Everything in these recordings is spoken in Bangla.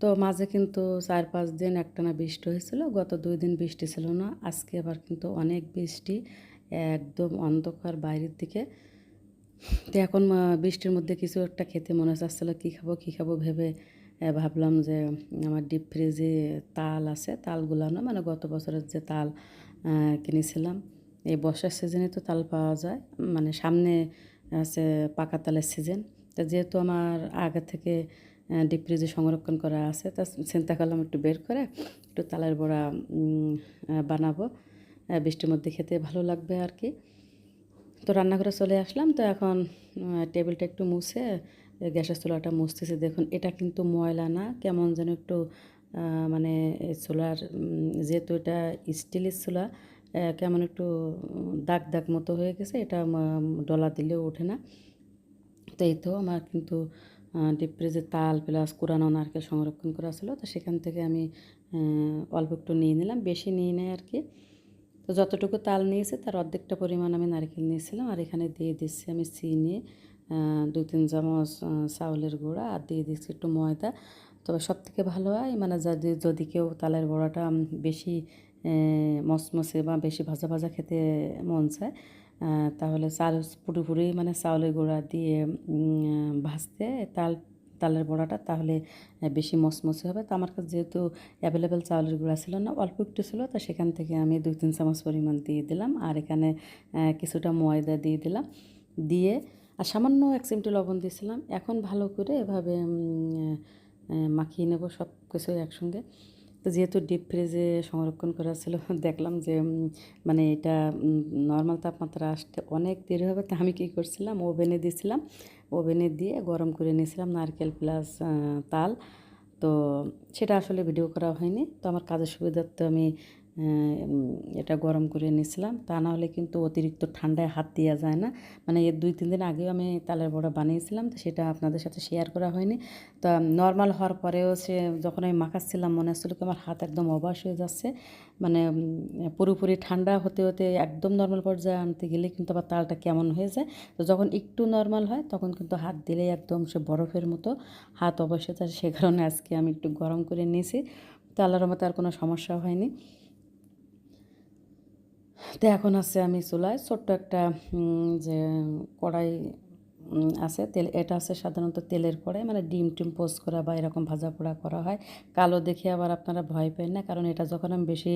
তো মাঝে কিন্তু চার পাঁচ দিন একটানা বৃষ্টি হয়েছিল, গত দুই দিন বৃষ্টি ছিল না, আজকে আবার কিন্তু অনেক বৃষ্টি, একদম অন্ধকার বাইরের দিকে। তো এখন বৃষ্টির মধ্যে কিছু একটা খেতে মনে চাচ্ছিল, কী খাব কী খাব ভেবে ভাবলাম যে আমার ডিপ ফ্রিজে তাল আছে, তালগুলো মানে গত বছরের যে তাল কিনেছিলাম, এই বর্ষার সিজনে তো তাল পাওয়া যায় মানে সামনে আছে পাকা তালের সিজন, তা যেহেতু আমার আগে থেকে ডিপ ফ্রিজে সংরক্ষণ করা আছে। তা চিন্তা করলাম একটু বের করে একটু তালের বড়া বানাবো। বৃষ্টির মধ্যে খেতে ভালো লাগবে আর কি। তো রান্নাঘরে চলে আসলাম। তো এখন টেবিলটা একটু মুছে গ্যাসের চুলাটা মুছতেছি। দেখুন, এটা কিন্তু ময়লা না। কেমন যেন একটু মানে চুলার যেহেতু এটা স্টিলের চুলা কেমন একটু দাগ দাগ মতো হয়ে গেছে। এটা ডলা দিলেও ওঠে না। তো এই তো আমার কিন্তু ডিপ ফ্রিজে তাল প্লাস কোরানো নারকেল সংরক্ষণ করা ছিল। তো সেখান থেকে আমি অল্প একটু নিয়ে নিলাম, বেশি নিয়ে নেয় আর কি। তো যতটুকু তাল নিয়েছে তার অর্ধেকটা পরিমাণ আমি নারকেল নিয়েছিলাম আর এখানে দিয়ে দিচ্ছি আমি চিনি দুই তিন চামচ চাউলের গুঁড়া আর দিয়ে দিচ্ছি একটু ময়দা। তবে সব থেকে ভালো হয় মানে যদি যদি কেউ তালের বড়াটা বেশি মচমচে বা বেশি ভাজা ভাজা খেতে মন চায় তাহলে চাল পুরোপুরি মানে চাউলের গুঁড়া দিয়ে ভাজতে তাল, তালের বড়াটা তাহলে বেশি মচমচে হবে। তো আমার কাছে যেহেতু অ্যাভেলেবেল চাউলের গুঁড়া ছিল না, অল্প একটু ছিল, তো সেখান থেকে আমি দুই তিন চামচ পরিমাণ দিয়ে দিলাম। আর এখানে কিছুটা ময়দা দিয়ে দিলাম। দিয়ে, আর সামান্য এক চিমটি লবণ দিয়েছিলাম। এখন ভালো করে এভাবে মাখিয়ে নেব সব কিছু একসঙ্গে। তো যেহেতু ডিপ ফ্রিজে সংরক্ষণ করা ছিল, দেখলাম যে মানে এটা নর্মাল তাপমাত্রা আসতে অনেক দেরি হবে। তা আমি কী করছিলাম? ওভেনে দিয়েছিলাম ওভেনে দিয়ে গরম করে নিয়েছিলাম নারকেল প্লাস তাল। তো সেটা আসলে ভিডিও করা হয়নি। তো আমার কাজের সুবিধার্থে আমি এটা গরম করে নিয়েছিলাম তা না হলে কিন্তু অতিরিক্ত ঠান্ডায় হাত দেওয়া যায় না। মানে এর দুই, তিন দিন আগেও আমি তালের বড়া বানিয়েছিলাম, তো সেটা আপনাদের সাথে শেয়ার করা হয়নি। তা নর্মাল হওয়ার পরেও সে যখন আমি মাখাচ্ছিলাম, মনে হচ্ছিল কি আমার হাত একদম অবাস হয়ে যাচ্ছে। মানে পুরোপুরি ঠান্ডা হতে হতে একদম নর্মাল পর্যায়ে আনতে গেলে কিন্তু আবার তালটা কেমন হয়ে যায়। তো যখন একটু নর্মাল হয়, তখন কিন্তু হাত দিলেই একদম সে বরফের মতো হাত অবশ্যই যায় সে কারণে আজকে আমি একটু গরম করে নিয়েছি। তো আল্লাহর মতো আর কোনো সমস্যা হয়নি। তো এখন আছে আমি চুলায় ছোট্ট একটা যে কড়াই আছে, তেল, এটা আছে সাধারণত তেলের কড়াই মানে ডিম টিম পোস্ট করা বা এরকম ভাজা পোড়া করা হয়। কালো দেখে আবার আপনারা ভয় পেন না, কারণ এটা যখন আমি বেশি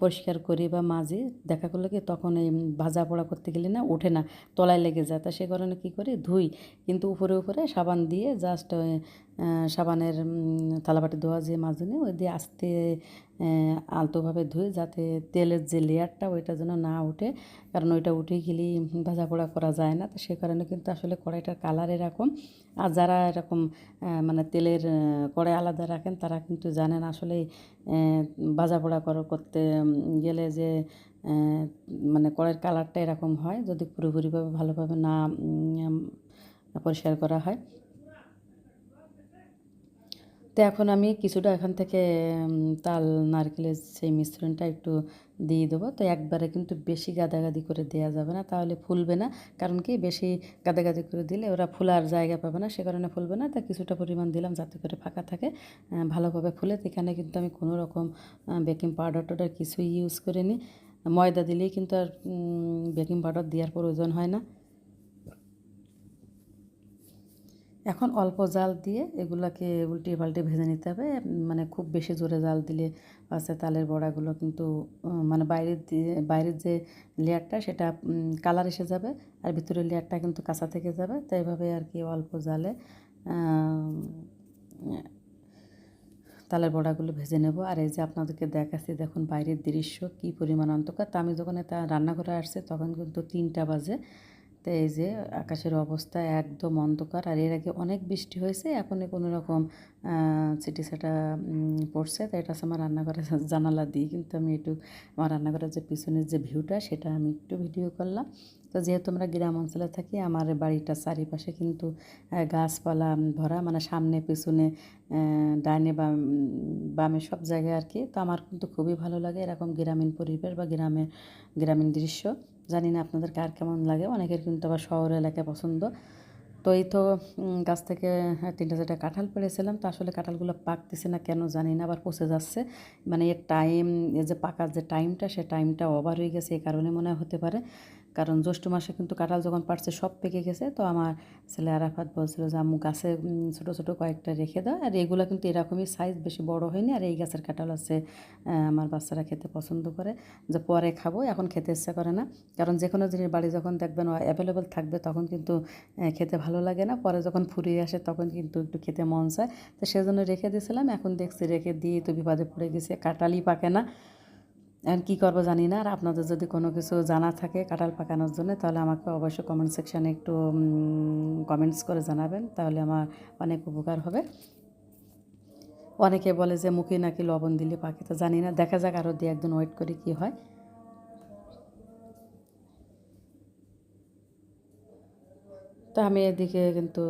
পরিষ্কার করি বা মাজি, দেখা করলে কি তখন এই ভাজা পোড়া করতে গেলে না ওঠে না, তলায় লেগে যায়। তা সে কারণে কী করি? ধুই, কিন্তু উপরে উপরে সাবান দিয়ে জাস্ট সাবানের থালাবাটি ধোয়া যে মাজনি ওই দিয়ে আস্তে আলতোভাবে ধুই যাতে তেলের যে লেয়ারটা, ওইটা যেন না ওঠে কারণ ওইটা উঠে গেলেই ভাজা পোড়া করা যায় না। তো সে কারণে কিন্তু আসলে কড়াইটার কালার এরকম। আর যারা এরকম মানে তেলের কড়াই আলাদা রাখেন, তারা কিন্তু জানেন আসলে ভাজা পোড়া করা, করতে গেলে যে মানে কড়াইয়ের কালারটা এরকম হয়। যদি পুরোপুরিভাবে ভালোভাবে না পরিষ্কার করা হয়। তো এখন আমি কিছুটা এখান থেকে তাল, নারকেলের সেই মিশ্রণটা একটু দিয়ে দেবো। তো একবারে কিন্তু বেশি গাদাগাদি করে দেওয়া যাবে না, তাহলে ফুলবে না। কারণ কি? বেশি গাদাগাদি করে দিলে ওরা ফুলার জায়গা পাবে না, সে কারণে ফুলবে না। তা কিছুটা পরিমাণ দিলাম যাতে করে ফাঁকা থাকে ভালোভাবে ফুলে। এখানে কিন্তু আমি কোনো রকম বেকিং পাউডার টাউডার কিছুই ইউজ করিনি। ময়দা দিলেই কিন্তু আর বেকিং পাউডার দেওয়ার প্রয়োজন হয় না। এখন অল্প জাল দিয়ে এগুলাকে উল্টিয়ে পাল্টে ভেজে নিতে হবে মানে খুব বেশি জোরে জাল দিলে আছে তালের বড়াগুলো কিন্তু মানে বাইরের বাইরের যে লেয়ারটা সেটা কালার এসে যাবে আর ভিতরের লেয়ারটা কিন্তু কাঁচা থেকে যাবে, তো এইভাবে আর কি অল্প জালে তালের বড়াগুলো ভেজে নেব। আর এই যে আপনাদেরকে দেখাচ্ছি, দেখুন বাইরের দৃশ্য কী পরিমাণ অন্ধকার। তা আমি যখন এটা রান্নাঘরে আসছে তখন কিন্তু তিনটা বাজে। তো এই যে, আকাশের অবস্থা একদম অন্ধকার। আর এর আগে অনেক বৃষ্টি হয়েছে এখন কোনো রকম চিটি সেটা পড়ছে। তো এটা আমার রান্নাঘরের জানালা দিয়ে কিন্তু আমি একটু আমার রান্নাঘরের যে পিছনের যে ভিউটা, সেটা আমি একটু ভিডিও করলাম। তো যেহেতু আমরা গ্রাম অঞ্চলে থাকি, আমার বাড়িটার চারিপাশে কিন্তু গাছপালা ভরা মানে সামনে, পিছনে ডাইনে বাম বামে সব জায়গায় আর কি। তো আমার কিন্তু খুবই ভালো লাগে এরকম গ্রামীণ পরিবেশ বা গ্রামের গ্রামীণ দৃশ্য। জানি না আপনাদের কার কেমন লাগে, অনেকের কিন্তু আবার শহর এলাকায় পছন্দ। তো এই তো গাছ থেকে তিনটা চারটা কাঁঠাল পেড়েছিলাম, তো আসলে কাঁঠালগুলো পাকতেছে না কেন জানি না, আবার পচে যাচ্ছে। মানে এর টাইম এর যে পাকার যে টাইমটা সে টাইমটা ওভার হয়ে গেছে, এই কারণে মনে হতে পারে। কারণ জ্যৈষ্ঠ মাসে কিন্তু কাঁঠাল যখন পারছে সব পেকে গেছে, তো আমার ছেলে আরাফাত বলছিল যে, আম্মু, গাছে ছোটো ছোটো কয়েকটা রেখে দাও। আর এগুলো কিন্তু এরকমই সাইজ বেশি বড় হয়নি। আর এই গাছের কাঁঠাল আছে আমার বাচ্চারা খেতে পছন্দ করে, যে পরে খাব, এখন খেতে ইচ্ছা করে না। কারণ যে কোনো জিনিস বাড়ি যখন দেখবেন অ্যাভেলেবেল থাকবে, তখন কিন্তু খেতে ভালো লাগে না। পরে যখন ফুরিয়ে আসে, তখন কিন্তু একটু খেতে মন চায়। তো সেজন্য রেখে দিয়েছিলাম, এখন দেখছি রেখে দিয়ে তো বিপদে পড়ে গেছে, কাঁঠালই পাকে না। এখন কী করব জানি না। আর আপনাদের যদি কোনো কিছু জানা থাকে কাঁঠাল পাকানোর জন্য, তাহলে আমাকে অবশ্যই কমেন্ট সেকশানে একটু কমেন্টস করে জানাবেন। তাহলে আমার অনেক উপকার হবে। অনেকে বলে যে, মুখে নাকি লবণ দিলে পাকে? তো জানি না। দেখা যাক আরও দিয়ে একদিন ওয়েট করি কী হয়। তো আমি এদিকে কিন্তু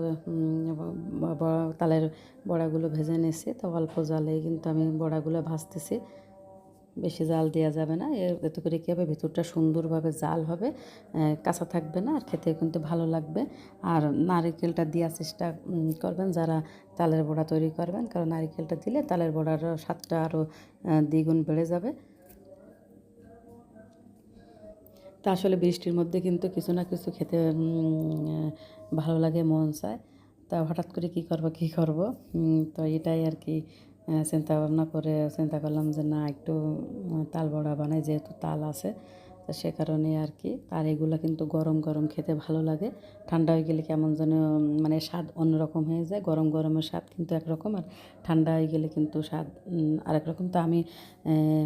তালের বড়াগুলো ভেজে নিয়েছি। তো অল্প জালে কিন্তু আমি বড়াগুলো ভাজতেছি। বেশি জাল দেওয়া যাবে না। এতে করে কী হবে? ভেতরটা সুন্দরভাবে জাল হবে কাঁচা থাকবে না, আর খেতে কিন্তু ভালো লাগবে। আর নারিকেলটা দেওয়ার চেষ্টা করবেন যারা তালের বড়া তৈরি করবেন, কারণ নারিকেলটা দিলে তালের বড়ার স্বাদটা আরও দ্বিগুণ বেড়ে যাবে। তা আসলে বৃষ্টির মধ্যে কিন্তু কিছু না কিছু খেতে ভালো লাগে, মন চায়। তা হঠাৎ করে কী করব কী করব? তো এটাই আর কি চিন্তা ভাবনা করে চিন্তা করলাম যে না, একটু তাল বড়া বানাই যেহেতু তাল আছে, তো সে কারণে আর কি। আর এগুলো কিন্তু গরম গরম খেতে ভালো লাগে। ঠান্ডা হয়ে গেলে কেমন যেন মানে স্বাদ অন্যরকম হয়ে যায়। গরম, গরমের স্বাদ কিন্তু একরকম, আর ঠান্ডা হয়ে গেলে কিন্তু স্বাদ আরেক রকম। তো আমি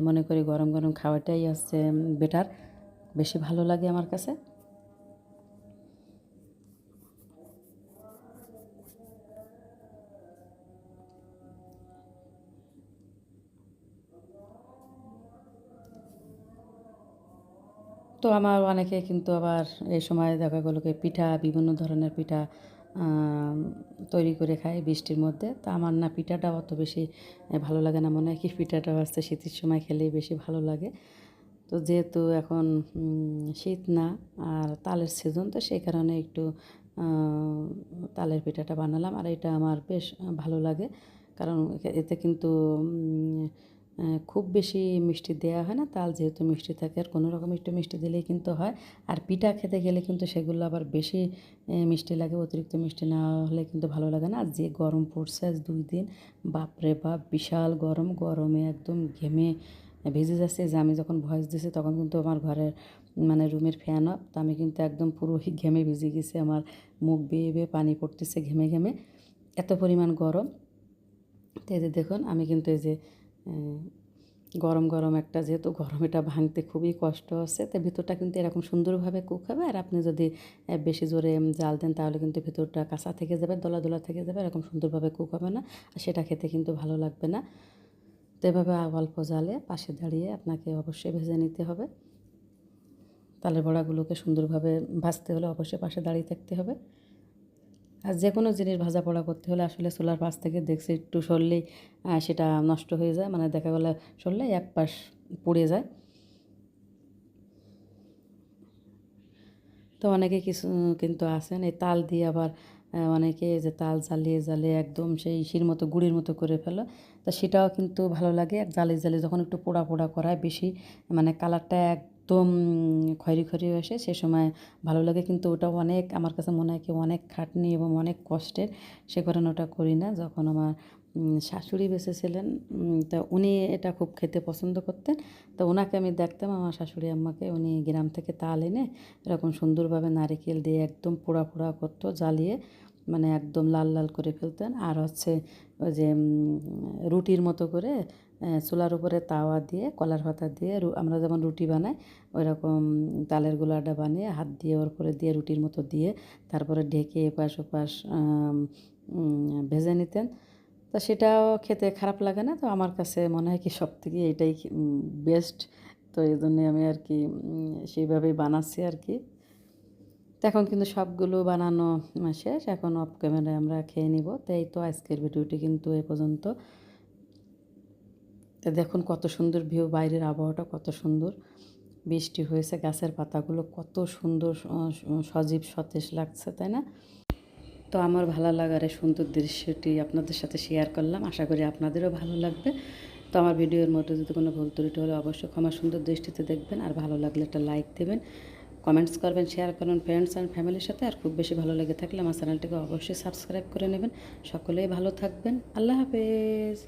মনে করি গরম গরম খাওয়াটাই হচ্ছে বেটার বেশি ভালো লাগে আমার কাছে। তো আমার অনেকে কিন্তু আবার এই সময় দেখা গেলো পিঠা, বিভিন্ন ধরনের পিঠা তৈরি করে খায় বৃষ্টির মধ্যে। তা আমার না পিঠাটা অত বেশি ভালো লাগে না। মনে হয় কি পিঠাটা আসতে শীতের সময় খেলেই বেশি ভালো লাগে। তো যেহেতু এখন শীত না, আর তালের সিজন তো সেই কারণে একটু তালের পিঠাটা বানালাম। আর এটা আমার বেশ ভালো লাগে। কারণ এতে কিন্তু খুব বেশি মিষ্টি দেওয়া হয় না, তাল যেহেতু মিষ্টি থাকে, আর কোনো রকম একটু মিষ্টি দিলেই কিন্তু হয়। আর পিঠা খেতে গেলে কিন্তু সেগুলো আবার বেশি মিষ্টি লাগে, অতিরিক্ত মিষ্টি না হলে কিন্তু ভালো লাগে না। আর যে গরম পড়ছে আজ দুই দিন, বাপরে বাপ, বিশাল গরম, গরমে একদম ঘেমে ভেজে যাচ্ছে। যে আমি যখন ভয়েস দিছি তখন কিন্তু আমার ঘরের মানে রুমের ফ্যান অফ তো আমি কিন্তু একদম পুরো ঘেমে ভিজে গেছি। আমার মুখ বেয়ে বেয়ে পানি পড়তেছে ঘেমে ঘেমে, এত পরিমাণ গরম। তো এই যে দেখুন, আমি কিন্তু এই যে গরম গরম একটা, যেহেতু গরম এটা ভাঙতে খুবই কষ্ট হচ্ছে তো ভিতরটা কিন্তু এরকম সুন্দরভাবে কুক হবে। আর আপনি যদি বেশি জোরে জাল দেন, তাহলে কিন্তু ভিতরটা কাঁচা থেকে যাবে, দলা দলা থেকে যাবে, এরকম সুন্দরভাবে কুক হবে না। আর সেটা খেতে কিন্তু ভালো লাগবে না। তো এভাবে অল্প জালে পাশে দাঁড়িয়ে আপনাকে অবশ্যই ভেজে নিতে হবে। তালের বড়াগুলোকে সুন্দরভাবে ভাজতে হলে অবশ্যই পাশে দাঁড়িয়ে থাকতে হবে। আর যে কোনো জিনিস ভাজা পোড়া করতে হলে আসলে সোলার পাশ থেকে দেখছি একটু সরলেই সেটা নষ্ট হয়ে যায়। মানে দেখা গেলে সরলে এক পাশ পুড়ে যায়। তো অনেকে কিছু কিন্তু আসেন এই তাল দিয়ে আবার অনেকে যে তাল জ্বালিয়ে জ্বালিয়ে একদম সেই ইসির মতো, গুড়ির মতো করে ফেলো। তা সেটাও কিন্তু ভালো লাগে। এক জ্বালিয়ে জ্বালিয়ে যখন একটু পোড়া পোড়া করায় বেশি মানে কালারটা এক একদম খয়রি খয়রি আসে, সে সময় ভালো লাগে। কিন্তু ওটা অনেক, আমার কাছে মনে হয় কি অনেক খাটনি এবং অনেক কষ্টের। সে কারণে ওটা করি না। যখন আমার শাশুড়ি বেঁচেছিলেন তা উনি এটা খুব খেতে পছন্দ করতেন। তো ওনাকে আমি দেখতাম, আমার শাশুড়ি আম্মাকে। উনি গ্রাম থেকে তাল এনে এরকম সুন্দরভাবে নারিকেল দিয়ে একদম পোড়া পোড়া করতো, জ্বালিয়ে। মানে একদম লাল লাল করে ফেলতেন। আর হচ্ছে ওই যে রুটির মতো করে চুলার উপরে তাওয়া দিয়ে, কলার পাতা দিয়ে আমরা যেমন রুটি বানাই ওই রকম তালের গোলাটা বানিয়ে হাত দিয়ে ওর উপরে দিয়ে রুটির মতো দিয়ে তারপরে ঢেকে এপাশ ওপাশ ভেজে নিতেন। তো সেটাও খেতে খারাপ লাগে না। তো আমার কাছে মনে হয় কি সব থেকে এটাই বেস্ট তো এই জন্যে আমি আর কি সেইভাবেই বানাচ্ছি আর কি। তো এখন কিন্তু সবগুলো বানানো শেষ। এখন অফ ক্যামেরায় আমরা খেয়ে নিব। তো এই তো আজকের ভিডিওটি কিন্তু এ পর্যন্ত। দেখুন কত সুন্দর ভিউ বাইরের আবহাওয়াটা কত সুন্দর। বৃষ্টি হয়েছে, গাছের পাতাগুলো কত সুন্দর সজীব, সতেজ লাগছে, তাই না? তো আমার ভালো লাগার এই সুন্দর দৃশ্যটি আপনাদের সাথে শেয়ার করলাম। আশা করি আপনাদেরও ভালো লাগবে। তো আমার ভিডিওর মধ্যে যদি কোনো ভুল ত্রুটি হলে অবশ্যই ক্ষমা সুন্দর দৃষ্টিতে দেখবেন। আর ভালো লাগলে একটা লাইক দেবেন। কমেন্টস করবেন শেয়ার করবেন ফ্রেন্ডস অ্যান্ড ফ্যামিলির সাথে, আর খুব বেশি ভালো লেগে থাকলে আমার চ্যানেলটিকে অবশ্যই সাবস্ক্রাইব করে নেবেন। সকলেই ভালো থাকবেন। আল্লাহ হাফেজ।